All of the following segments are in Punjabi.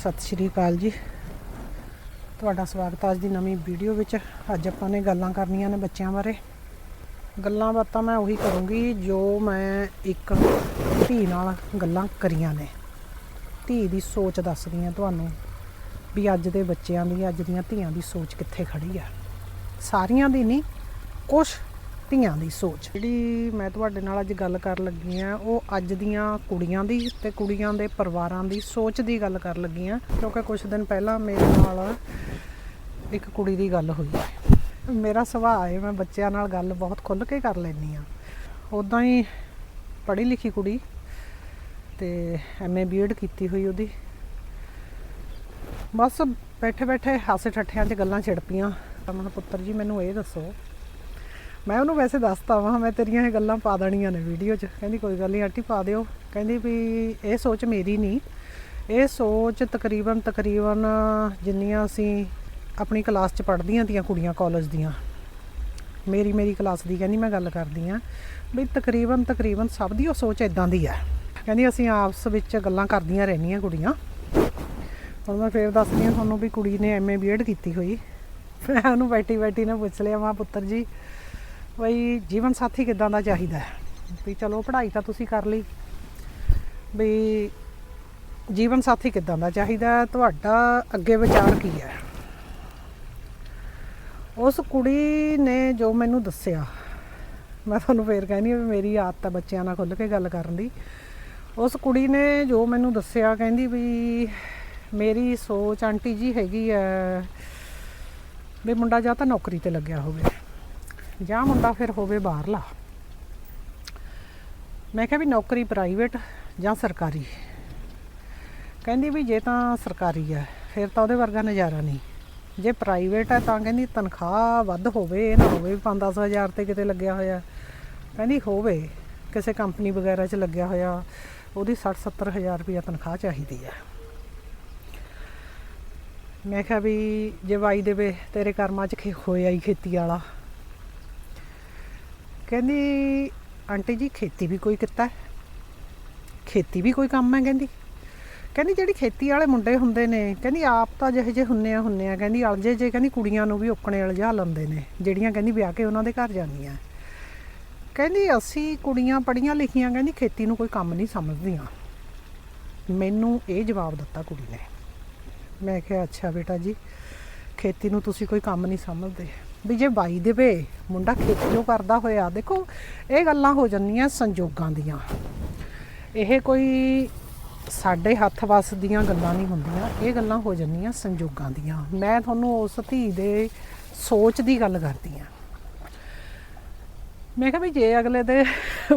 ਸਤਿ ਸ਼੍ਰੀ ਅਕਾਲ ਜੀ। ਤੁਹਾਡਾ ਸਵਾਗਤ ਹੈ ਅੱਜ ਦੀ ਨਵੀਂ ਵੀਡੀਓ ਵਿੱਚ। ਅੱਜ ਆਪਾਂ ਨੇ ਗੱਲਾਂ ਕਰਨੀਆਂ ਨੇ ਬੱਚਿਆਂ ਬਾਰੇ। ਗੱਲਾਂ ਬਾਤਾਂ ਮੈਂ ਉਹੀ ਕਰੂੰਗੀ ਜੋ ਮੈਂ ਇੱਕ ਧੀ ਨਾਲ ਗੱਲਾਂ ਕਰੀਆਂ ਨੇ। ਧੀ ਦੀ ਸੋਚ ਦੱਸਦੀ ਹਾਂ ਤੁਹਾਨੂੰ ਵੀ ਅੱਜ ਦੇ ਬੱਚਿਆਂ ਦੀ, ਅੱਜ ਦੀਆਂ ਧੀਆਂ ਦੀ ਸੋਚ ਕਿੱਥੇ ਖੜੀ ਆ। ਸਾਰੀਆਂ ਦੀ ਨਹੀਂ ਕੁਝ ਧੀਆਂ ਦੀ ਸੋਚ। ਜਿਹੜੀ ਮੈਂ ਤੁਹਾਡੇ ਨਾਲ ਅੱਜ ਗੱਲ ਕਰਨ ਲੱਗੀ ਆ ਉਹ ਅੱਜ ਦੀਆਂ ਕੁੜੀਆਂ ਦੀ ਤੇ ਕੁੜੀਆਂ ਦੇ ਪਰਿਵਾਰਾਂ ਦੀ ਸੋਚ ਦੀ ਗੱਲ ਕਰਨ ਲੱਗੀ ਆ ਕਿਉਂਕਿ ਕੁਝ ਦਿਨ ਪਹਿਲਾਂ ਮੇਰੇ ਨਾਲ ਇੱਕ ਕੁੜੀ ਦੀ ਗੱਲ ਹੋਈ ਮੇਰਾ ਸੁਭਾਅ ਹੈ, ਮੈਂ ਬੱਚਿਆਂ ਨਾਲ ਗੱਲ ਬਹੁਤ ਖੁੱਲ੍ਹ ਕੇ ਕਰ ਲੈਂਦੀ ਆ ਉਦਾਂ ਹੀ ਪੜ੍ਹੀ ਲਿਖੀ ਕੁੜੀ ਤੇ ਐਮਏ ਬੀਐਡ ਕੀਤੀ ਹੋਈ ਉਹਦੀ। ਬਸ ਬੈਠੇ ਬੈਠੇ ਹਾਸੇ ਠੱਠਿਆਂ 'ਚ ਗੱਲਾਂ ਛਿੜ ਪਈਆਂ। ਤਾਂ ਮੈਂ ਪੁੱਤਰ ਜੀ, ਮੈਨੂੰ ਇਹ ਦੱਸੋ ਮੈਂ ਉਹਨੂੰ ਵੈਸੇ ਦੱਸਤਾ ਵਾਂ, ਮੈਂ ਤੇਰੀਆਂ ਇਹ ਗੱਲਾਂ ਪਾ ਦੇਣੀਆਂ ਨੇ ਵੀਡੀਓ 'ਚ। ਕਹਿੰਦੀ, ਕੋਈ ਗੱਲ ਨਹੀਂ, ਆਂਟੀ ਪਾ ਦਿਓ। ਕਹਿੰਦੀ ਵੀ ਇਹ ਸੋਚ ਮੇਰੀ ਨਹੀਂ। ਇਹ ਸੋਚ ਤਕਰੀਬਨ ਤਕਰੀਬਨ ਜਿੰਨੀਆਂ ਅਸੀਂ ਆਪਣੀ ਕਲਾਸ 'ਚ ਪੜ੍ਹਦੀਆਂ ਤੀਆਂ ਕੁੜੀਆਂ ਕਾਲਜ ਦੀਆਂ, ਮੇਰੀ ਮੇਰੀ ਕਲਾਸ ਦੀ ਕਹਿੰਦੀ ਮੈਂ ਗੱਲ ਕਰਦੀ ਆ ਵੀ ਤਕਰੀਬਨ ਤਕਰੀਬਨ ਸਭ ਦੀ ਉਹ ਸੋਚ ਇਦਾਂ ਦੀ ਆ ਕਹਿੰਦੀ, ਅਸੀਂ ਆਪਸ ਵਿੱਚ ਗੱਲਾਂ ਕਰਦੀਆਂ ਰਹਿੰਦੀਆਂ ਕੁੜੀਆਂ। ਹੁਣ ਮੈਂ ਫੇਰ ਦੱਸਦੀ ਹਾਂ ਤੁਹਾਨੂੰ ਵੀ ਕੁੜੀ ਨੇ ਐਮਏ ਬੀਐਡ ਕੀਤੀ ਹੋਈ। ਮੈਂ ਉਹਨੂੰ ਬੈਠੀ ਬੈਠੀ ਨੇ ਪੁੱਛ ਲਿਆ ਮਾ ਪੁੱਤਰ ਜੀ ਬਈ ਜੀਵਨ ਸਾਥੀ ਕਿਦਾਂ ਦਾ ਚਾਹੀਦਾ ਹੈ? ਵੀ ਚਲੋ ਪੜ੍ਹਾਈ ਤਾਂ ਤੁਸੀਂ ਕਰ ਲਈ। ਵੀ ਜੀਵਨ ਸਾਥੀ ਕਿਦਾਂ ਦਾ ਚਾਹੀਦਾ ਤੁਹਾਡਾ ਅੱਗੇ ਵਿਚਾਰ ਕੀ ਹੈ? ਉਸ ਕੁੜੀ ਨੇ ਜੋ ਮੈਨੂੰ ਦੱਸਿਆ, ਮੈਂ ਤੁਹਾਨੂੰ ਫੇਰ ਕਹਿੰਦੀ ਵੀ ਮੇਰੀ ਆਦਤ ਹੈ ਬੱਚਿਆਂ ਨਾਲ ਖੁੱਲ੍ਹ ਕੇ ਗੱਲ ਕਰਨ ਦੀ। ਉਸ ਕੁੜੀ ਨੇ ਜੋ ਮੈਨੂੰ ਦੱਸਿਆ, ਕਹਿੰਦੀ ਵੀ ਮੇਰੀ ਸੋਚ ਆਂਟੀ ਜੀ ਹੈਗੀ ਹੈ ਵੀ ਮੁੰਡਾ ਜਾਂ ਤਾਂ ਨੌਕਰੀ ਤੇ ਲੱਗਿਆ ਹੋਵੇ। ਜਾਂ ਮੁੰਡਾ ਫਿਰ ਹੋਵੇ ਬਾਹਰਲਾ। ਮੈਂ ਕਿਹਾ ਵੀ ਨੌਕਰੀ ਪ੍ਰਾਈਵੇਟ ਜਾਂ ਸਰਕਾਰੀ? ਕਹਿੰਦੀ ਵੀ ਜੇ ਤਾਂ ਸਰਕਾਰੀ ਹੈ ਫਿਰ ਤਾਂ ਉਹਦੇ ਵਰਗਾ ਨਜ਼ਾਰਾ ਨਹੀਂ। ਜੇ ਪ੍ਰਾਈਵੇਟ ਹੈ ਤਾਂ ਕਹਿੰਦੀ ਤਨਖਾਹ ਵੱਧ ਹੋਵੇ ਇਹ ਨਾ ਹੋਵੇ ਵੀ 5-10 ਹਜ਼ਾਰ ਤੇ ਕਿਤੇ ਲੱਗਿਆ ਹੋਇਆ। ਕਹਿੰਦੀ ਹੋਵੇ, ਕਿਸੇ ਕੰਪਨੀ ਵਗੈਰਾ 'ਚ ਲੱਗਿਆ ਹੋਇਆ, ਉਹਦੀ 60-70 ਹਜ਼ਾਰ ਰੁਪਇਆ ਤਨਖਾਹ ਚਾਹੀਦੀ ਹੈ ਮੈਂ ਕਿਹਾ ਵੀ ਜੇ ਵਾਈ ਦੇਵੇ, ਤੇਰੇ ਕਰਮਾਂ 'ਚ ਖੇ- ਹੋਇਆ ਹੀ ਖੇਤੀ ਵਾਲਾ। ਕਹਿੰਦੀ, ਆਂਟੀ ਜੀ, ਖੇਤੀ ਵੀ ਕੋਈ ਕੀਤਾ ਖੇਤੀ ਵੀ ਕੋਈ ਕੰਮ ਹੈ, ਕਹਿੰਦੀ। ਕਹਿੰਦੀ, ਜਿਹੜੀ ਖੇਤੀ ਵਾਲੇ ਮੁੰਡੇ ਹੁੰਦੇ ਨੇ, ਕਹਿੰਦੀ, ਆਪ ਤਾਂ ਜਿਹੇ ਜਿਹੇ ਹੁੰਨੇ ਆ ਹੁੰਨੇ ਆ। ਕਹਿੰਦੀ, ਅਲਜੇ ਜੇ, ਕਹਿੰਦੀ, ਕੁੜੀਆਂ ਨੂੰ ਵੀ ਓਕਣੇ ਅਲਝਾ ਲੈਂਦੇ ਨੇ, ਜਿਹੜੀਆਂ ਕਹਿੰਦੀ, ਵਿਆਹ ਕੇ ਉਹਨਾਂ ਦੇ ਘਰ ਜਾਂਦੀਆਂ। ਕਹਿੰਦੀ, ਅਸੀਂ ਕੁੜੀਆਂ ਪੜੀਆਂ ਲਿਖੀਆਂ, ਕਹਿੰਦੀ, ਖੇਤੀ ਨੂੰ ਕੋਈ ਕੰਮ ਨਹੀਂ ਸਮਝਦੀਆਂ। ਮੈਨੂੰ ਇਹ ਜਵਾਬ ਦਿੱਤਾ ਕੁੜੀ ਨੇ। ਮੈਂ ਕਿਹਾ, ਅੱਛਾ ਬੇਟਾ ਜੀ, ਖੇਤੀ ਨੂੰ ਤੁਸੀਂ ਕੋਈ ਕੰਮ ਨਹੀਂ ਸਮਝਦੇ। ਵੀ ਜੇ ਬਾਈ ਦੇਵੇ, ਮੁੰਡਾ ਖੇਤੀ ਕਰਦਾ ਹੋਇਆ, ਦੇਖੋ, ਇਹ ਗੱਲਾਂ ਹੋ ਜਾਂਦੀਆਂ ਸੰਜੋਗਾਂ ਦੀਆਂ। ਇਹ ਕੋਈ ਸਾਡੇ ਹੱਥ ਵੱਸ ਦੀਆਂ ਗੱਲਾਂ ਨਹੀਂ ਹੁੰਦੀਆਂ, ਇਹ ਗੱਲਾਂ ਹੋ ਜਾਂਦੀਆਂ ਸੰਜੋਗਾਂ ਦੀਆਂ। ਮੈਂ ਤੁਹਾਨੂੰ ਉਸ ਧੀ ਦੇ ਸੋਚ ਦੀ ਗੱਲ ਕਰਦੀ ਆ ਮੈਂ ਕਿਹਾ ਵੀ ਜੇ ਅਗਲੇ ਦੇ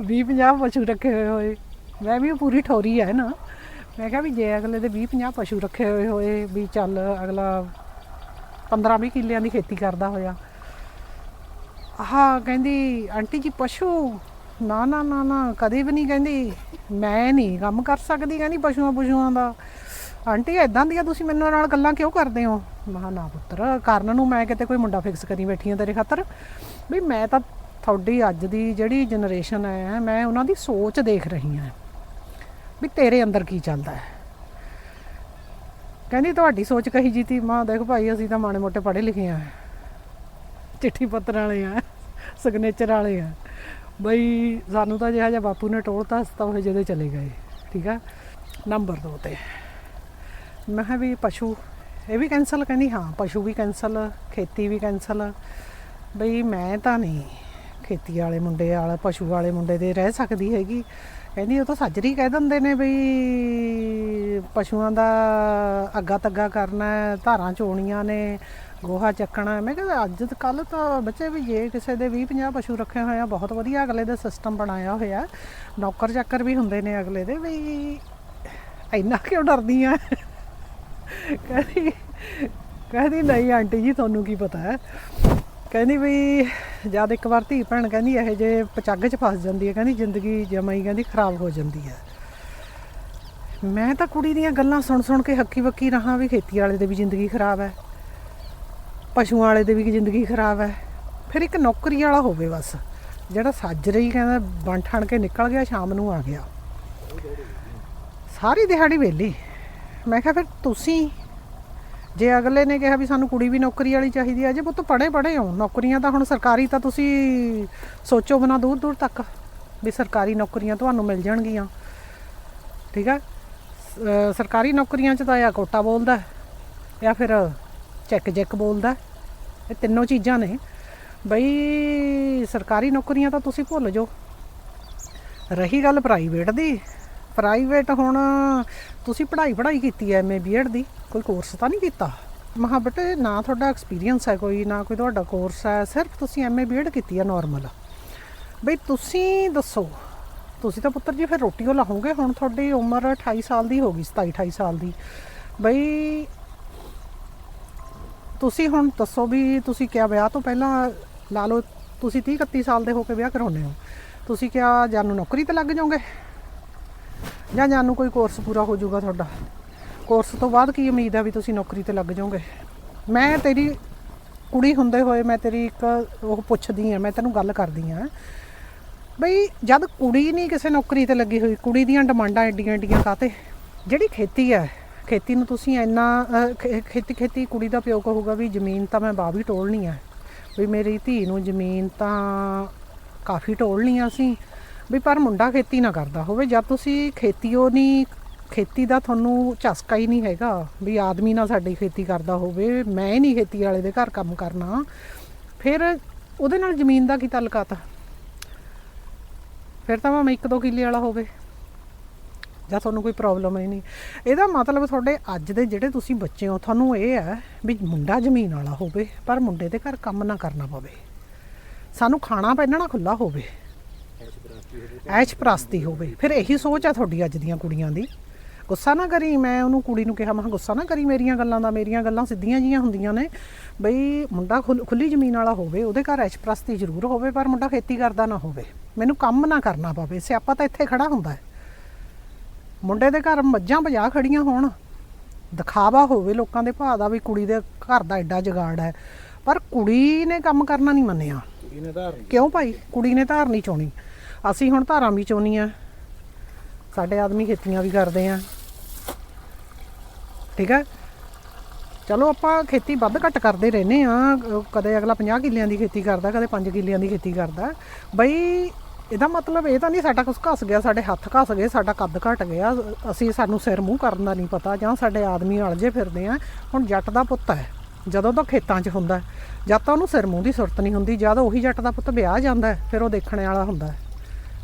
20 50 ਪਸ਼ੂ ਰੱਖੇ ਹੋਏ ਹੋਏ, ਮੈਂ ਵੀ ਪੂਰੀ ਠੋਰੀ ਹੈ ਨਾ? ਮੈਂ ਕਿਹਾ ਵੀ ਜੇ ਅਗਲੇ ਦੇ 20 50 ਪਸ਼ੂ ਰੱਖੇ ਹੋਏ ਹੋਏ, ਵੀ ਚੱਲ ਅਗਲਾ 15 20 ਕਿੱਲਿਆਂ ਦੀ ਖੇਤੀ ਕਰਦਾ ਹੋਇਆ ਆਹ, ਕਹਿੰਦੀ, ਆਂਟੀ ਜੀ ਪਸ਼ੂ ਨਾ ਨਾ ਨਾ ਨਾ, ਕਦੇ ਵੀ ਨਹੀਂ ਕਹਿੰਦੀ। ਮੈਂ ਨਹੀਂ ਕੰਮ ਕਰ ਸਕਦੀ, ਕਹਿੰਦੀ, ਪਸ਼ੂਆਂ ਪਸ਼ੂਆਂ ਦਾ। ਆਂਟੀ ਐਦਾਂ ਦੀਆਂ ਤੁਸੀਂ ਮੈਨੂੰ ਨਾਲ ਗੱਲਾਂ ਕਿਉਂ ਕਰਦੇ ਹੋ? ਮਹਾ ਨਾ ਪੁੱਤਰ, ਕਰਨ ਨੂੰ ਮੈਂ ਕਿਤੇ ਕੋਈ ਮੁੰਡਾ ਫਿਕਸ ਕਰੀ ਬੈਠੀ ਹਾਂ ਤੇਰੇ ਖਾਤਰ। ਵੀ ਮੈਂ ਤਾਂ ਤੁਹਾਡੀ ਅੱਜ ਦੀ ਜਿਹੜੀ ਜਨਰੇਸ਼ਨ ਹੈ, ਮੈਂ ਉਹਨਾਂ ਦੀ ਸੋਚ ਦੇਖ ਰਹੀ ਹਾਂ। ਵੀ ਤੇਰੇ ਅੰਦਰ ਕੀ ਚੱਲਦਾ ਹੈ। ਕਹਿੰਦੀ, ਤੁਹਾਡੀ ਸੋਚ ਕਹੀ ਜੀ ਤੀ, ਮਾਂ, ਦੇਖ ਭਾਈ, ਅਸੀਂ ਤਾਂ ਮਾੜੇ ਮੋਟੇ ਪੜ੍ਹੇ ਲਿਖੇ ਆ ਚਿੱਠੀ ਪੱਤਰ ਵਾਲੇ ਆ ਸਿਗਨੇਚਰ ਵਾਲੇ ਆ। ਬਈ ਸਾਨੂੰ ਤਾਂ ਜਿਹਾ ਜਿਹਾ ਬਾਪੂ ਨੇ ਟੋਲਤਾ, ਅਸੀਂ ਤਾਂ ਉਹ ਜਿਹਦੇ ਚਲੇ ਗਏ, ਠੀਕ ਆ? ਨੰਬਰ 2 ਤੇ। ਮੈਂ ਕਿਹਾ ਵੀ ਪਸ਼ੂ, ਇਹ ਵੀ ਕੈਨਸਲ ਕਹਿੰਦੀ, ਹਾਂ, ਪਸ਼ੂ ਵੀ ਕੈਨਸਲ ਖੇਤੀ ਵੀ ਕੈਨਸਲ ਬਈ ਮੈਂ ਤਾਂ ਨਹੀਂ ਖੇਤੀ ਵਾਲੇ ਮੁੰਡੇ ਵਾਲਾ, ਪਸ਼ੂ ਵਾਲੇ ਮੁੰਡੇ ਦੇ ਰਹਿ ਸਕਦੀ ਹੈਗੀ। ਕਹਿੰਦੀ ਉਹ ਤਾਂ ਸੱਜਰੀ ਕਹਿ ਦਿੰਦੇ ਨੇ ਬਈ ਪਸ਼ੂਆਂ ਦਾ ਅੱਗਾ ਤੱਗਾ ਕਰਨਾ, ਧਾਰਾਂ ਚੋਣੀਆਂ ਨੇ ਗੋਹਾ ਚੱਕਣਾ ਮੈਂ ਕਹਿੰਦਾ ਅੱਜ ਕੱਲ ਤਾਂ ਬੱਚੇ ਵੀ ਜੇ ਕਿਸੇ ਦੇ 20 50 ਪਸ਼ੂ ਰੱਖੇ ਹੋਏ ਆ, ਬਹੁਤ ਵਧੀਆ ਅਗਲੇ ਦਾ ਸਿਸਟਮ ਬਣਾਇਆ ਹੋਇਆ ਨੌਕਰ ਚਾਕਰ ਵੀ ਹੁੰਦੇ ਨੇ ਅਗਲੇ ਦੇ ਵੀ ਇੰਨਾ ਕਿਉਂ ਡਰਦੀ ਆ? ਕਹਿੰਦੀ ਕਹਿੰਦੀ ਨਹੀਂ ਆਂਟੀ ਜੀ, ਤੁਹਾਨੂੰ ਕੀ ਪਤਾ ਹੈ? ਕਹਿੰਦੀ ਵੀ ਜਦ ਇੱਕ ਵਾਰ ਧੀ ਭੈਣ ਕਹਿੰਦੀ ਇਹ ਜੇ ਪਚੱਗ 'ਚ ਫਸ ਜਾਂਦੀ ਹੈ, ਕਹਿੰਦੀ ਜ਼ਿੰਦਗੀ ਜਮਾਈ ਕਹਿੰਦੀ ਖਰਾਬ ਹੋ ਜਾਂਦੀ ਹੈ। ਮੈਂ ਤਾਂ ਕੁੜੀ ਦੀਆਂ ਗੱਲਾਂ ਸੁਣ ਸੁਣ ਕੇ ਹੱਕੀ ਬੱਕੀ ਰਹਾ ਵੀ ਖੇਤੀ ਵਾਲੇ ਦੇ ਵੀ ਜ਼ਿੰਦਗੀ ਖਰਾਬ ਹੈ। ਪਸ਼ੂਆਂ ਵਾਲੇ ਦੀ ਵੀ ਜ਼ਿੰਦਗੀ ਖਰਾਬ ਹੈ। ਫਿਰ ਇੱਕ ਨੌਕਰੀ ਵਾਲਾ ਹੋਵੇ ਬਸ। ਜਿਹੜਾ ਸੱਜ ਰਹੀ ਕਹਿੰਦਾ ਬਣ ਠਣ ਕੇ ਨਿਕਲ ਗਿਆ, ਸ਼ਾਮ ਨੂੰ ਆ ਗਿਆ। ਸਾਰੀ ਦਿਹਾੜੀ ਵਿਹਲੀ। ਮੈਂ ਕਿਹਾ, ਫਿਰ ਤੁਸੀਂ? ਜੇ ਅਗਲੇ ਨੇ ਕਿਹਾ ਵੀ ਸਾਨੂੰ ਕੁੜੀ ਵੀ ਨੌਕਰੀ ਵਾਲੀ ਚਾਹੀਦੀ ਹੈ ਜੇ ਪੁੱਤ ਪੜੇ ਪੜੇ ਹੋ। ਨੌਕਰੀਆਂ ਤਾਂ ਹੁਣ ਸਰਕਾਰੀ ਤਾਂ ਤੁਸੀਂ ਸੋਚੋ ਬਣਾ ਦੂਰ ਦੂਰ ਤੱਕ ਵੀ ਸਰਕਾਰੀ ਨੌਕਰੀਆਂ ਤੁਹਾਨੂੰ ਮਿਲ ਜਾਣਗੀਆਂ। ਠੀਕ ਹੈ? ਸਰਕਾਰੀ ਨੌਕਰੀਆਂ 'ਚ ਤਾਂ ਆ ਕੋਟਾ ਬੋਲਦਾ ਜਾਂ ਫਿਰ ਚੈੱਕ ਚੈੱਕ ਬੋਲਦਾ ਇਹ ਤਿੰਨੋਂ ਚੀਜ਼ਾਂ ਨੇ। ਬਈ ਸਰਕਾਰੀ ਨੌਕਰੀਆਂ ਤਾਂ ਤੁਸੀਂ ਭੁੱਲ ਜਾਓ। ਰਹੀ ਗੱਲ ਪ੍ਰਾਈਵੇਟ ਦੀ। ਪ੍ਰਾਈਵੇਟ ਹੁਣ ਤੁਸੀਂ ਪੜ੍ਹਾਈ ਪੜ੍ਹਾਈ ਕੀਤੀ ਹੈ ਐਮਏ ਬੀਐਡ ਦੀ। ਕੋਈ ਕੋਰਸ ਤਾਂ ਨਹੀਂ ਕੀਤਾ? ਮਹਾ ਬਟੇ ਨਾ ਤੁਹਾਡਾ ਐਕਸਪੀਰੀਅੰਸ ਹੈ ਕੋਈ, ਨਾ ਕੋਈ ਤੁਹਾਡਾ ਕੋਰਸ ਹੈ। ਸਿਰਫ ਤੁਸੀਂ ਐਮਏ ਬੀਐਡ ਕੀਤੀ ਹੈ ਨਾਰਮਲ ਬਈ ਤੁਸੀਂ ਦੱਸੋ, ਤੁਸੀਂ ਤਾਂ ਪੁੱਤਰ ਜੀ ਫਿਰ ਰੋਟੀ ਉਹ ਲਾਹੋਗੇ? ਹੁਣ ਤੁਹਾਡੀ ਉਮਰ 28 ਸਾਲ ਦੀ ਹੋ ਗਈ 27 28 ਸਾਲ ਦੀ। ਬਈ ਤੁਸੀਂ ਹੁਣ ਦੱਸੋ ਵੀ ਤੁਸੀਂ ਕਿਆ ਵਿਆਹ ਤੋਂ ਪਹਿਲਾਂ ਲਾ ਲਓ, ਤੁਸੀਂ 30 31 ਸਾਲ ਦੇ ਹੋ ਕੇ ਵਿਆਹ ਕਰਾਉਂਦੇ ਹੋ। ਤੁਸੀਂ ਕਿਆ ਜਾਨੂੰ ਨੌਕਰੀ ਤੇ ਲੱਗ ਜਾਓਗੇ? ਜਾਂ ਜਾਨੂੰ ਕੋਈ ਕੋਰਸ ਪੂਰਾ ਹੋ ਜਾਊਗਾ ਤੁਹਾਡਾ? ਕੋਰਸ ਤੋਂ ਬਾਅਦ ਕੀ ਉਮੀਦ ਹੈ ਵੀ ਤੁਸੀਂ ਨੌਕਰੀ ਤੇ ਲੱਗ ਜਾਓਗੇ? ਮੈਂ ਤੇਰੀ ਕੁੜੀ ਹੁੰਦੇ ਹੋਏ ਮੈਂ ਤੇਰੀ ਇੱਕ ਉਹ ਪੁੱਛਦੀ ਆ ਮੈਂ ਤੈਨੂੰ ਗੱਲ ਕਰਦੀ ਆ ਬਈ ਜਦ ਕੁੜੀ ਨਹੀਂ ਕਿਸੇ ਨੌਕਰੀ ਤੇ ਲੱਗੀ ਹੋਈ, ਕੁੜੀ ਦੀਆਂ ਡਿਮਾਂਡਾਂ ਐਡੀਆਂ ਐਡੀਆਂ ਕਾਤੇ ਜਿਹੜੀ ਖੇਤੀ ਹੈ ਖੇਤੀ ਨੂੰ ਤੁਸੀਂ ਇੰਨਾ ਖੇ- ਖੇਤੀ ਖੇਤੀ ਕੁੜੀ ਦਾ ਪਿਓ ਕਹੂਗਾ ਵੀ ਜ਼ਮੀਨ ਤਾਂ ਮੈਂ ਬਾਹ ਵੀ ਟੋਲਣੀ ਹੈ ਵੀ ਮੇਰੀ ਧੀ ਨੂੰ ਜ਼ਮੀਨ ਤਾਂ ਕਾਫੀ ਟੋਲਣੀ ਆ ਅਸੀਂ ਵੀ ਪਰ ਮੁੰਡਾ ਖੇਤੀ ਨਾ ਕਰਦਾ ਹੋਵੇ। ਜਦ ਤੁਸੀਂ ਖੇਤੀਓ ਨਹੀਂ ਖੇਤੀ ਦਾ ਤੁਹਾਨੂੰ ਝਸਕਾ ਹੀ ਨਹੀਂ ਹੈਗਾ। ਵੀ ਆਦਮੀ ਨਾਲ ਸਾਡੀ ਖੇਤੀ ਕਰਦਾ ਹੋਵੇ। ਮੈਂ ਨਹੀਂ ਖੇਤੀ ਵਾਲੇ ਦੇ ਘਰ ਕੰਮ ਕਰਨਾ। ਫਿਰ ਉਹਦੇ ਨਾਲ ਜ਼ਮੀਨ ਦਾ ਕੀ ਤਾਲੁਕਾਤ ਫਿਰ ਤਾਂ ਮੈਂ ਇੱਕ ਦੋ ਕਿੱਲੇ ਵਾਲਾ ਹੋਵੇ। ਜਾਂ ਤੁਹਾਨੂੰ ਕੋਈ ਪ੍ਰੋਬਲਮ ਹੀ ਨਹੀਂ। ਇਹਦਾ ਮਤਲਬ ਤੁਹਾਡੇ ਅੱਜ ਦੇ ਜਿਹੜੇ ਤੁਸੀਂ ਬੱਚੇ ਹੋ, ਤੁਹਾਨੂੰ ਇਹ ਹੈ ਵੀ ਮੁੰਡਾ ਜ਼ਮੀਨ ਵਾਲਾ ਹੋਵੇ, ਪਰ ਮੁੰਡੇ ਦੇ ਘਰ ਕੰਮ ਨਾ ਕਰਨਾ ਪਵੇ। ਸਾਨੂੰ ਖਾਣਾ ਪਹਿਨਣਾ ਖੁੱਲਾ ਹੋਵੇ। ਐਸ਼ ਪ੍ਰਸਤੀ ਹੋਵੇ। ਫਿਰ ਇਹੀ ਸੋਚ ਆ ਤੁਹਾਡੀ ਅੱਜ ਦੀਆਂ ਕੁੜੀਆਂ ਦੀ। ਗੁੱਸਾ ਨਾ ਕਰੀ, ਮੈਂ ਉਹਨੂੰ ਕੁੜੀ ਨੂੰ ਕਿਹਾ, ਮੈਂ ਗੁੱਸਾ ਨਾ ਕਰੀ ਮੇਰੀਆਂ ਗੱਲਾਂ ਦਾ, ਮੇਰੀਆਂ ਗੱਲਾਂ ਸਿੱਧੀਆਂ ਜੀਆਂ ਹੁੰਦੀਆਂ ਨੇ। ਬਈ ਮੁੰਡਾ ਖੁੱਲ- ਖੁੱਲੀ ਜ਼ਮੀਨ ਵਾਲਾ ਹੋਵੇ, ਉਹਦੇ ਘਰ ਐਸ਼ ਪ੍ਰਸਤੀ ਜ਼ਰੂਰ ਹੋਵੇ, ਪਰ ਮੁੰਡਾ ਖੇਤੀ ਕਰਦਾ ਨਾ ਹੋਵੇ। ਮੈਨੂੰ ਕੰਮ ਨਾ ਕਰਨਾ ਪਵੇ। ਸਿਆਪਾ ਤਾਂ ਇੱਥੇ ਖੜਾ ਹੁੰਦਾ ਹੈ। ਮੁੰਡੇ ਦੇ ਘਰ ਮੱਝਾਂ ਭਜਾ ਖੜੀਆਂ ਹੋਣ। ਦਿਖਾਵਾ ਹੋਵੇ ਲੋਕਾਂ ਦੇ ਭਾਅ ਦਾ ਵੀ ਕੁੜੀ ਦੇ ਘਰ ਦਾ ਐਡਾ ਜਗਾੜ ਹੈ। ਪਰ ਕੁੜੀ ਨੇ ਕੰਮ ਕਰਨਾ ਨਹੀਂ ਮੰਨਿਆ। ਇਹਨੇ ਧਾਰ ਲਈ ਕਿਉਂ ਭਾਈ? ਕੁੜੀ ਨੇ ਧਾਰ ਨਹੀਂ ਚੋਣੀ। ਅਸੀਂ ਹੁਣ ਧਾਰਾਂ ਵੀ ਚੋਣੀਆਂ ਸਾਡੇ ਆਦਮੀ ਖੇਤੀਆਂ ਵੀ ਕਰਦੇ ਆ। ਠੀਕ ਹੈ? ਚਲੋ ਆਪਾਂ ਖੇਤੀ ਵੱਧ ਘੱਟ ਕਰਦੇ ਰਹਿੰਦੇ ਆ ਕਦੇ ਅਗਲਾ 50 ਕਿੱਲਿਆਂ ਦੀ ਖੇਤੀ ਕਰਦਾ ਕਦੇ 5 ਕਿੱਲਿਆਂ ਦੀ ਖੇਤੀ ਕਰਦਾ। ਬਈ ਇਹਦਾ ਮਤਲਬ ਇਹ ਤਾਂ ਨਹੀਂ ਸਾਡਾ ਕੁਝ ਘਸ ਗਿਆ, ਸਾਡੇ ਹੱਥ ਘਸ ਗਏ, ਸਾਡਾ ਕੱਦ ਘਟ ਗਿਆ, ਅਸੀਂ ਸਾਨੂੰ ਸਿਰ ਮੂੰਹ ਕਰਨ ਦਾ ਨਹੀਂ ਪਤਾ, ਜਾਂ ਸਾਡੇ ਆਦਮੀ ਅਲਝੇ ਫਿਰਦੇ ਆ। ਹੁਣ ਜੱਟ ਦਾ ਪੁੱਤ ਹੈ, ਜਦੋਂ ਤਾਂ ਖੇਤਾਂ 'ਚ ਹੁੰਦਾ ਜਦ ਤਾਂ ਉਹਨੂੰ ਸਿਰ ਮੂੰਹ ਦੀ ਸੁਰਤ ਨਹੀਂ ਹੁੰਦੀ, ਜਦ ਉਹੀ ਜੱਟ ਦਾ ਪੁੱਤ ਵਿਆਹ ਜਾਂਦਾ ਫਿਰ ਉਹ ਦੇਖਣ ਵਾਲਾ ਹੁੰਦਾ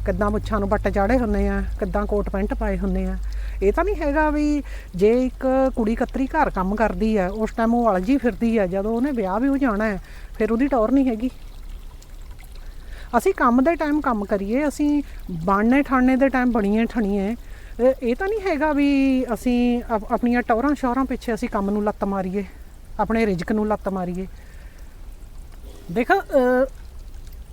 ਕਿੱਦਾਂ ਮੁੱਛਾਂ ਨੂੰ ਬੱਟ ਚਾੜੇ ਹੁੰਨੇ ਆ, ਕਿੱਦਾਂ ਕੋਟ ਪੈਂਟ ਪਾਏ ਹੁੰਨੇ ਆ। ਇਹ ਤਾਂ ਨਹੀਂ ਹੈਗਾ ਵੀ ਜੇ ਇੱਕ ਕੁੜੀ ਕਤਰੀ ਘਰ ਕੰਮ ਕਰਦੀ ਹੈ, ਉਸ ਟਾਈਮ ਉਹ ਅਲਝੀ ਫਿਰਦੀ ਹੈ, ਜਦੋਂ ਉਹਨੇ ਵਿਆਹ ਵੀ ਹੋ ਜਾਣਾ ਹੈ, ਫਿਰ ਉਹਦੀ ਟੌਰ ਨਹੀਂ ਹੈਗੀ। ਅਸੀਂ ਕੰਮ ਦੇ ਟਾਈਮ ਕੰਮ ਕਰੀਏ, ਅਸੀਂ ਬਣਨੇ ਠਾਣੇ ਦੇ ਟਾਈਮ ਬਣੀਏ ਠਣੀਏ। ਇਹ ਤਾਂ ਨਹੀਂ ਹੈਗਾ ਵੀ ਅਸੀਂ ਆਪ- ਆਪਣੀਆਂ ਟੌਰਾਂ ਸ਼ੌਰਾਂ ਪਿੱਛੇ ਅਸੀਂ ਕੰਮ ਨੂੰ ਲੱਤ ਮਾਰੀਏ, ਆਪਣੇ ਰਿਜ਼ਕ ਨੂੰ ਲੱਤ ਮਾਰੀਏ। ਦੇਖ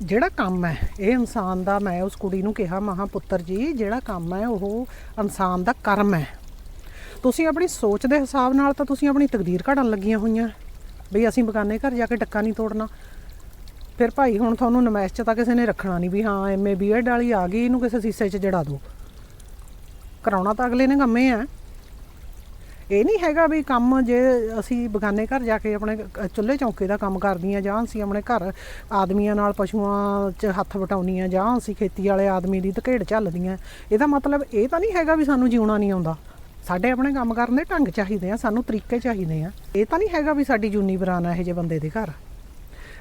ਜਿਹੜਾ ਕੰਮ ਹੈ, ਇਹ ਇਨਸਾਨ ਦਾ, ਮੈਂ ਉਸ ਕੁੜੀ ਨੂੰ ਕਿਹਾ ਮਹਾ ਪੁੱਤਰ ਜੀ, ਜਿਹੜਾ ਕੰਮ ਹੈ, ਉਹ ਇਨਸਾਨ ਦਾ ਕਰਮ ਹੈ। ਤੁਸੀਂ ਆਪਣੀ ਸੋਚ ਦੇ ਹਿਸਾਬ ਨਾਲ ਤਾਂ ਤੁਸੀਂ ਆਪਣੀ ਤਕਦੀਰ ਘੜਨ ਲੱਗੀਆਂ ਹੋਈਆਂ। ਵੀ ਅਸੀਂ ਬਗਾਨੇ ਘਰ ਜਾ ਕੇ ਡੱਕਾ ਨਹੀਂ ਤੋੜਨਾ। ਫਿਰ ਭਾਈ ਹੁਣ ਤੁਹਾਨੂੰ ਨਮਾਇਸ਼ 'ਚ ਤਾਂ ਕਿਸੇ ਨੇ ਰੱਖਣਾ ਨਹੀਂ ਵੀ ਹਾਂ ਐਮਏ ਬੀਐਡ ਵਾਲੀ ਆ ਗਈ, ਇਹਨੂੰ ਕਿਸੇ ਸੀਸੇ 'ਚ ਜੜਾ ਦਿਓ। ਕਰਾਉਣਾ ਤਾਂ ਅਗਲੇ ਨੇ ਕੰਮੇ ਆ। ਇਹ ਨਹੀਂ ਹੈਗਾ ਵੀ ਕੰਮ ਜੇ ਅਸੀਂ ਬਗਾਨੇ ਘਰ ਜਾ ਕੇ ਆਪਣੇ ਚੁੱਲ੍ਹੇ ਚੌਂਕੇ ਦਾ ਕੰਮ ਕਰਦੀਆਂ ਜਾਂ ਅਸੀਂ ਆਪਣੇ ਘਰ ਆਦਮੀਆਂ ਨਾਲ ਪਸ਼ੂਆਂ 'ਚ ਹੱਥ ਵਟਾਉਣੀਆਂ ਜਾਂ ਅਸੀਂ ਖੇਤੀ ਵਾਲੇ ਆਦਮੀ ਦੀ ਧਕੇੜ ਝੱਲਦੀਆਂ, ਇਹਦਾ ਮਤਲਬ ਇਹ ਤਾਂ ਨਹੀਂ ਹੈਗਾ ਵੀ ਸਾਨੂੰ ਜਿਉਣਾ ਨਹੀਂ ਆਉਂਦਾ। ਸਾਡੇ ਆਪਣੇ ਕੰਮ ਕਰਨ ਦੇ ਢੰਗ ਚਾਹੀਦੇ ਆ, ਸਾਨੂੰ ਤਰੀਕੇ ਚਾਹੀਦੇ ਆ। ਇਹ ਤਾਂ ਨਹੀਂ ਹੈਗਾ ਵੀ ਸਾਡੀ ਜੂਨੀ ਬਰਾਨ ਆ ਇਹ ਜੇ ਬੰਦੇ ਦੇ ਘਰ।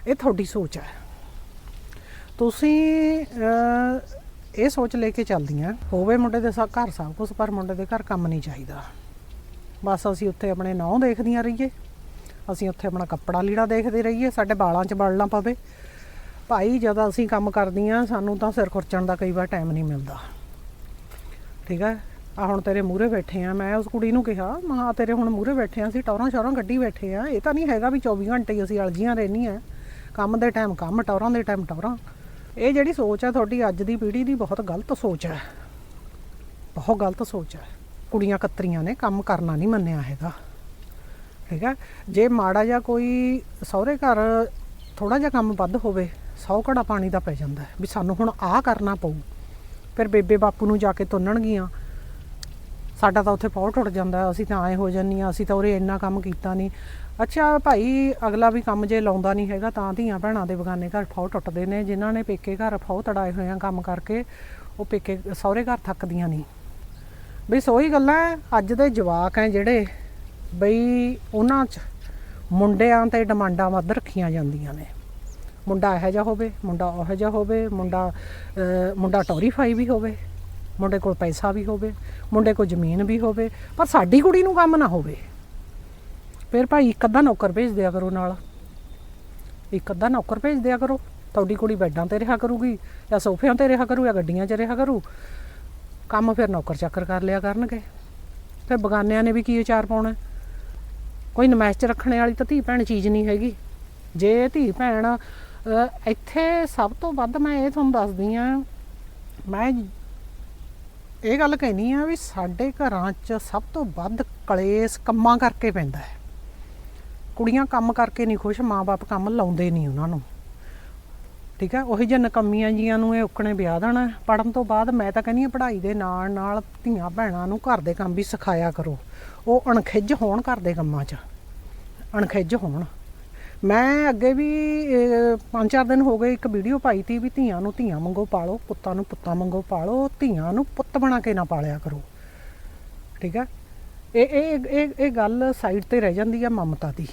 ਇਹ ਤੁਹਾਡੀ ਸੋਚ ਹੈ। ਤੁਸੀਂ ਇਹ ਸੋਚ ਲੈ ਕੇ ਚੱਲਦੀਆਂ, ਹੋਵੇ ਮੁੰਡੇ ਦੇ ਸਾ- ਘਰ ਸਭ ਕੁਝ ਪਰ ਮੁੰਡੇ ਦੇ ਘਰ ਕੰਮ ਨਹੀਂ ਚਾਹੀਦਾ। ਬਸ ਅਸੀਂ ਉੱਥੇ ਆਪਣੇ ਨੌਂ ਦੇਖਦੀਆਂ ਰਹੀਏ। ਅਸੀਂ ਉੱਥੇ ਆਪਣਾ ਕੱਪੜਾ ਲੀੜਾ ਦੇਖਦੇ ਰਹੀਏ, ਸਾਡੇ ਬਾਲਾਂ 'ਚ ਬਲ ਪਵੇ। ਭਾਈ, ਜਦ ਅਸੀਂ ਕੰਮ ਕਰਦੀਆਂ, ਸਾਨੂੰ ਤਾਂ ਸਿਰ ਖੁਰਚਣ ਦਾ ਕਈ ਵਾਰ ਟਾਈਮ ਨਹੀਂ ਮਿਲਦਾ। ਠੀਕ ਹੈ? ਆ ਹੁਣ ਤੇਰੇ ਮੂਹਰੇ ਬੈਠੇ ਆ, ਮੈਂ ਉਸ ਕੁੜੀ ਨੂੰ ਕਿਹਾ ਮਹਾ ਤੇਰੇ ਹੁਣ ਮੂਹਰੇ ਬੈਠੇ ਆ, ਅਸੀਂ ਟੌਰਾਂ ਸ਼ੌਰਾਂ ਗੱਡੀ ਬੈਠੇ ਆ। ਇਹ ਤਾਂ ਨਹੀਂ ਹੈਗਾ ਵੀ 24 ਘੰਟੇ ਹੀ ਅਸੀਂ ਅਲਜੀਆਂ ਰਹਿੰਦੀਆਂ। ਕੰਮ ਦੇ ਟਾਈਮ ਕੰਮ, ਟੌਰਾਂ ਦੇ ਟਾਈਮ ਟੌਰਾਂ। ਇਹ ਜਿਹੜੀ ਸੋਚ ਹੈ ਤੁਹਾਡੀ ਅੱਜ ਦੀ ਪੀੜ੍ਹੀ ਦੀ ਬਹੁਤ ਗਲਤ ਸੋਚ ਹੈ। ਬਹੁਤ ਗਲਤ ਸੋਚ ਹੈ। ਕੁੜੀਆਂ ਕਤਰੀਆਂ ਨੇ ਕੰਮ ਕਰਨਾ ਨਹੀਂ ਮੰਨਿਆ ਹੈਗਾ। ਠੀਕ ਹੈ? ਜੇ ਮਾੜਾ ਜਿਹਾ ਕੋਈ ਸਹੁਰੇ ਘਰ ਥੋੜਾ ਜਿਹਾ ਕੰਮ ਵੱਧ ਹੋਵੇ, ਸੌ ਘੜਾ ਪਾਣੀ ਦਾ ਪੈ ਜਾਂਦਾ ਵੀ ਸਾਨੂੰ ਹੁਣ ਆਹ ਕਰਨਾ ਪਊ। ਫਿਰ ਬੇਬੇ ਬਾਪੂ ਨੂੰ ਜਾ ਕੇ ਤੁੰਨਣਗੀਆਂ। ਸਾਡਾ ਤਾਂ ਉੱਥੇ ਪੌੜ ਟੁੱਟ ਜਾਂਦਾ ਅਸੀਂ ਤਾਂ ਐ ਹੋ ਜਾਂਦੀਆਂ ਅਸੀਂ ਤਾਂ ਉਰੇ ਇੰਨਾ ਕੰਮ ਕੀਤਾ ਨਹੀਂ। ਅੱਛਾ ਭਾਈ, ਅਗਲਾ ਵੀ ਕੰਮ ਜੇ ਲਾਉਂਦਾ ਨਹੀਂ ਹੈਗਾ, ਤਾਂ ਧੀਆਂ ਭੈਣਾਂ ਦੇ ਬਗਾਨੇ ਘਰ ਫੌ ਟੁੱਟਦੇ ਨੇ, ਜਿਨ੍ਹਾਂ ਨੇ ਪੇਕੇ ਘਰ ਫੌ ਤੜਾਏ ਹੋਏ ਆ ਕੰਮ ਕਰਕੇ, ਉਹ ਪੇਕੇ ਸਹੁਰੇ ਘਰ ਥੱਕਦੀਆਂ ਨਹੀਂ। ਬਈ ਸੋਹੀ ਗੱਲਾਂ ਅੱਜ ਦੇ ਜਵਾਕ ਹੈ ਜਿਹੜੇ, ਬਈ ਉਹਨਾਂ 'ਚ ਮੁੰਡਿਆਂ ਤੇ ਡਿਮਾਂਡਾਂ ਵੱਧ ਰੱਖੀਆਂ ਜਾਂਦੀਆਂ ਨੇ। ਮੁੰਡਾ ਇਹੋ ਜਿਹਾ ਹੋਵੇ, ਮੁੰਡਾ ਉਹੋ ਜਿਹਾ ਹੋਵੇ, ਮੁੰਡਾ ਮੁੰਡਾ ਟੋਰੀਫਾਈ ਵੀ ਹੋਵੇ, ਮੁੰਡੇ ਕੋਲ ਪੈਸਾ ਵੀ ਹੋਵੇ, ਮੁੰਡੇ ਕੋਲ ਜ਼ਮੀਨ ਵੀ ਹੋਵੇ, ਪਰ ਸਾਡੀ ਕੁੜੀ ਨੂੰ ਕੰਮ ਨਾ ਹੋਵੇ। ਫਿਰ ਭਾਈ ਇੱਕ ਅੱਧਾ ਨੌਕਰ ਭੇਜ ਦਿਆ ਕਰੋ ਨਾਲ। ਇੱਕ ਅੱਧਾ ਨੌਕਰ ਭੇਜ ਦਿਆ ਕਰੋ। ਤੁਹਾਡੀ ਕੁੜੀ ਬੈੱਡਾਂ ਤੇ ਰਿਹਾ ਕਰੂਗੀ ਜਾਂ ਸੋਫਿਆਂ ਤੇ ਰਿਹਾ ਕਰੂ ਜਾਂ ਗੱਡੀਆਂ 'ਚ ਰਿਹਾ ਕਰੂ। ਕੰਮ ਫਿਰ ਨੌਕਰ ਚਾਕਰ ਕਰ ਲਿਆ ਕਰਨਗੇ। ਫਿਰ ਬਗਾਨਿਆਂ ਨੇ ਵੀ ਕੀ ਵਿਚਾਰ ਪਾਉਣਾ? ਕੋਈ ਨਮਾਇਸ਼ 'ਚ ਰੱਖਣੇ ਵਾਲੀ ਤਾਂ ਧੀ ਭੈਣ ਚੀਜ਼ ਨਹੀਂ ਹੈਗੀ। ਜੇ ਧੀ ਭੈਣ ਇੱਥੇ ਸਭ ਤੋਂ ਵੱਧ ਮੈਂ ਇਹ ਤੁਹਾਨੂੰ ਦੱਸਦੀ ਆ, ਮੈਂ ਇਹ ਗੱਲ ਕਹਿਨੀ ਆ ਵੀ ਸਾਡੇ ਘਰਾਂ 'ਚ ਸਭ ਤੋਂ ਵੱਧ ਕਲੇਸ਼ ਕੰਮਾਂ ਕਰਕੇ ਪੈਂਦਾ ਹੈ। ਕੁੜੀਆਂ ਕੰਮ ਕਰਕੇ ਨਹੀਂ ਖੁਸ਼ ਮਾਪੇ ਕੰਮ ਲਾਉਂਦੇ ਨਹੀਂ ਉਹਨਾਂ ਨੂੰ। ਠੀਕ ਹੈ? ਉਹੀ ਜਿਹੇ ਨਕੰਮੀਆਂ ਜੀਆਂ ਨੂੰ ਇਹ ਉੱਕਣੇ ਵਿਆਹ ਦੇਣਾ। ਪੜਨ ਤੋਂ ਬਾਅਦ ਮੈਂ ਤਾਂ ਕਹਿੰਦੀ ਹਾਂ ਪੜ੍ਹਾਈ ਦੇ ਨਾਲ ਨਾਲ ਧੀਆਂ ਭੈਣਾਂ ਨੂੰ ਘਰ ਦੇ ਕੰਮ ਵੀ ਸਿਖਾਇਆ ਕਰੋ। ਉਹ ਅਣਖਿੱਜ ਹੋਣ ਘਰ ਦੇ ਕੰਮਾਂ 'ਚ। ਅਣਖਿੱਜ ਹੋਣ। ਮੈਂ ਅੱਗੇ ਵੀ ਅਹ, ਪੰਜ ਚਾਰ ਦਿਨ ਹੋ ਗਏ ਇੱਕ ਵੀਡੀਓ ਪਾਈ ਤੀ ਵੀ ਧੀਆਂ ਨੂੰ ਧੀਆਂ ਮੰਗੋ ਪਾਲੋ ਪੁੱਤਾਂ ਨੂੰ ਪੁੱਤਾਂ ਮੰਗੋ ਪਾਲੋ ਧੀਆਂ ਨੂੰ ਪੁੱਤ ਬਣਾ ਕੇ ਨਾ ਪਾਲਿਆ ਕਰੋ। ਠੀਕ ਹੈ? ਇਹ ਇਹ ਇਹ ਇਹ ਗੱਲ ਸਾਈਡ ਤੇ ਰਹਿ ਜਾਂਦੀ ਹੈ ਮਮਤਾ ਦੀ।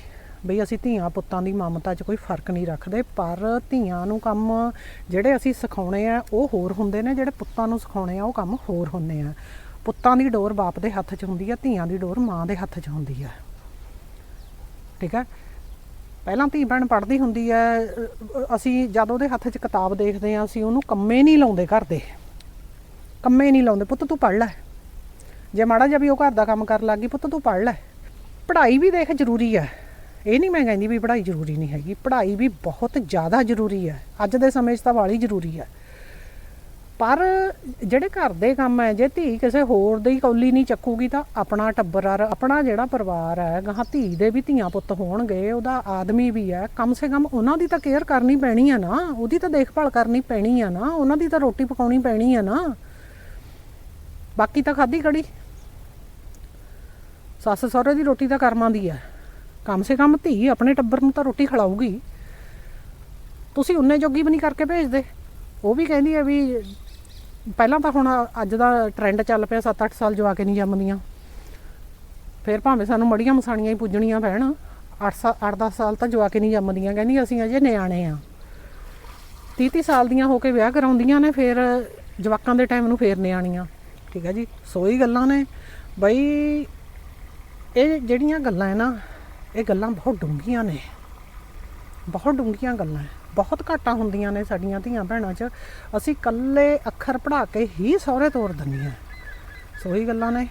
ਬਈ ਅਸੀਂ ਧੀਆਂ ਪੁੱਤਾਂ ਦੀ ਮਮਤਾ 'ਚ ਕੋਈ ਫ਼ਰਕ ਨਹੀਂ ਰੱਖਦੇ, ਪਰ ਧੀਆਂ ਨੂੰ ਕੰਮ ਜਿਹੜੇ ਅਸੀਂ ਸਿਖਾਉਣੇ ਆ, ਉਹ ਹੋਰ ਹੁੰਦੇ ਨੇ, ਜਿਹੜੇ ਪੁੱਤਾਂ ਨੂੰ ਸਿਖਾਉਣੇ ਆ, ਉਹ ਕੰਮ ਹੋਰ ਹੁੰਦੇ ਆ। ਪੁੱਤਾਂ ਦੀ ਡੋਰ ਬਾਪ ਦੇ ਹੱਥ 'ਚ ਹੁੰਦੀ ਆ, ਧੀਆਂ ਦੀ ਡੋਰ ਮਾਂ ਦੇ ਹੱਥ 'ਚ ਹੁੰਦੀ ਆ। ਠੀਕ ਹੈ ਪਹਿਲਾਂ ਧੀ ਭੈਣ ਪੜ੍ਹਦੀ ਹੁੰਦੀ ਹੈ ਅਸੀਂ ਜਦ ਉਹਦੇ ਹੱਥ 'ਚ ਕਿਤਾਬ ਦੇਖਦੇ ਆ, ਅਸੀਂ ਉਹਨੂੰ ਕੰਮੇ ਨਹੀਂ ਲਾਉਂਦੇ ਘਰ ਦੇ। ਕੰਮੇ ਨਹੀਂ ਲਾਉਂਦੇ। ਪੁੱਤ ਤੂੰ ਪੜ੍ਹ ਲੈ। ਜੇ ਮਾੜਾ ਜਿਹਾ ਵੀ ਉਹ ਘਰ ਦਾ ਕੰਮ ਕਰਨ ਗਈ, ਪੁੱਤ ਤੂੰ ਪੜ੍ਹ ਲੈ। ਪੜ੍ਹਾਈ ਵੀ ਦੇਖ ਜ਼ਰੂਰੀ ਹੈ ਇਹ ਨਹੀਂ ਮੈਂ ਕਹਿੰਦੀ ਵੀ ਪੜ੍ਹਾਈ ਜ਼ਰੂਰੀ ਨਹੀਂ ਹੈਗੀ। ਪੜ੍ਹਾਈ ਵੀ ਬਹੁਤ ਜ਼ਿਆਦਾ ਜ਼ਰੂਰੀ ਹੈ ਅੱਜ ਦੇ ਸਮੇਂ 'ਚ ਤਾਂ ਵਾਲੀ ਜ਼ਰੂਰੀ ਹੈ ਪਰ ਜਿਹੜੇ ਘਰ ਦੇ ਕੰਮ ਹੈ ਜੇ ਧੀ ਕਿਸੇ ਹੋਰ ਦੀ ਕੌਲੀ ਨਹੀਂ ਚੱਕੂਗੀ ਤਾਂ ਆਪਣਾ ਟੱਬਰ ਆ, ਆਪਣਾ ਜਿਹੜਾ ਪਰਿਵਾਰ ਹੈ ਗਾਂ ਧੀ ਦੇ ਵੀ ਧੀਆਂ ਪੁੱਤ ਹੋਣਗੇ, ਉਹਦਾ ਆਦਮੀ ਵੀ ਹੈ ਕਮ ਸੇ ਕਮ ਉਹਨਾਂ ਦੀ ਤਾਂ ਕੇਅਰ ਕਰਨੀ ਪੈਣੀ ਆ ਨਾ। ਉਹਦੀ ਤਾਂ ਦੇਖਭਾਲ ਕਰਨੀ ਪੈਣੀ ਆ ਨਾ। ਉਹਨਾਂ ਦੀ ਤਾਂ ਰੋਟੀ ਪਕਾਉਣੀ ਪੈਣੀ ਆ ਨਾ। ਬਾਕੀ ਤਾਂ ਖਾਦੀ ਕੜੀ। ਸੱਸ ਸਹੁਰੇ ਦੀ ਰੋਟੀ ਤਾਂ ਕਰਮਾਂ ਦੀ ਹੈ। ਕਮ ਸੇ ਕਮ ਧੀ ਆਪਣੇ ਟੱਬਰ ਨੂੰ ਤਾਂ ਰੋਟੀ ਖਿਲਾਊਗੀ। ਤੁਸੀਂ ਉਨੇ ਜੋਗੀ ਵੀ ਨਹੀਂ ਕਰਕੇ ਭੇਜਦੇ। ਉਹ ਵੀ ਕਹਿੰਦੀ ਹੈ ਵੀ ਪਹਿਲਾਂ ਤਾਂ ਹੁਣ ਅੱਜ ਦਾ ਟ੍ਰੈਂਡ ਚੱਲ ਪਿਆ 7-8 ਸਾਲ ਜਵਾ ਕੇ ਨਹੀਂ ਜੰਮਦੀਆਂ। ਫਿਰ ਭਾਵੇਂ ਸਾਨੂੰ ਮੜੀਆਂ ਮਸਾਣੀਆਂ ਹੀ ਪੁੱਜਣੀਆਂ ਪੈਣ 8 8-10 ਸਾਲ ਤਾਂ ਜਵਾ ਕੇ ਨਹੀਂ ਜੰਮਦੀਆਂ। ਕਹਿੰਦੀ ਅਸੀਂ ਅਜੇ ਨਿਆਣੇ ਆ। 30-30 ਸਾਲ ਦੀਆਂ ਹੋ ਕੇ ਵਿਆਹ ਕਰਾਉਂਦੀਆਂ ਨੇ, ਫਿਰ ਜਵਾਕਾਂ ਦੇ ਟਾਈਮ ਨੂੰ ਫੇਰ ਨਿਆਣੀਆਂ। ਠੀਕ ਹੈ ਜੀ? ਸੋ ਗੱਲਾਂ ਨੇ। ਬਈ ਇਹ ਜਿਹੜੀਆਂ ਗੱਲਾਂ ਹੈ ਨਾ, ਇਹ ਗੱਲਾਂ ਬਹੁਤ ਡੂੰਘੀਆਂ ਨੇ। ਬਹੁਤ ਡੂੰਘੀਆਂ ਗੱਲਾਂ ਬਹੁਤ ਘਾਟਾਂ ਹੁੰਦੀਆਂ ਨੇ ਸਾਡੀਆਂ ਧੀਆਂ ਭੈਣਾਂ 'ਚ। ਅਸੀਂ ਕੱਲੇ ਅੱਖਰ ਪੜ੍ਹਾ ਕੇ ਹੀ ਸਹੁਰੇ ਤੋਰ ਦਿੰਦੀਆਂ ਸੋ ਹੀ ਗੱਲਾਂ ਨੇ।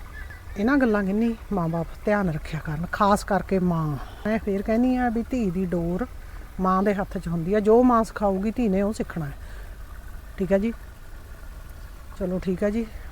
ਇਹਨਾਂ ਗੱਲਾਂ ਕਿੰਨੀ ਮਾਂ-ਬਾਪ ਧਿਆਨ ਰੱਖਿਆ ਕਰਨ, ਖਾਸ ਕਰਕੇ ਮਾਂ। ਮੈਂ ਫੇਰ ਕਹਿੰਦੀ ਆ ਵੀ ਧੀ ਦੀ ਡੋਰ ਮਾਂ ਦੇ ਹੱਥ 'ਚ ਹੁੰਦੀ ਆ। ਜੋ ਮਾਂ ਸਿਖਾਊਗੀ ਧੀ ਨੇ ਉਹ ਸਿੱਖਣਾ ਹੈ। ਠੀਕ ਹੈ ਜੀ? ਚਲੋ ਠੀਕ ਹੈ ਜੀ।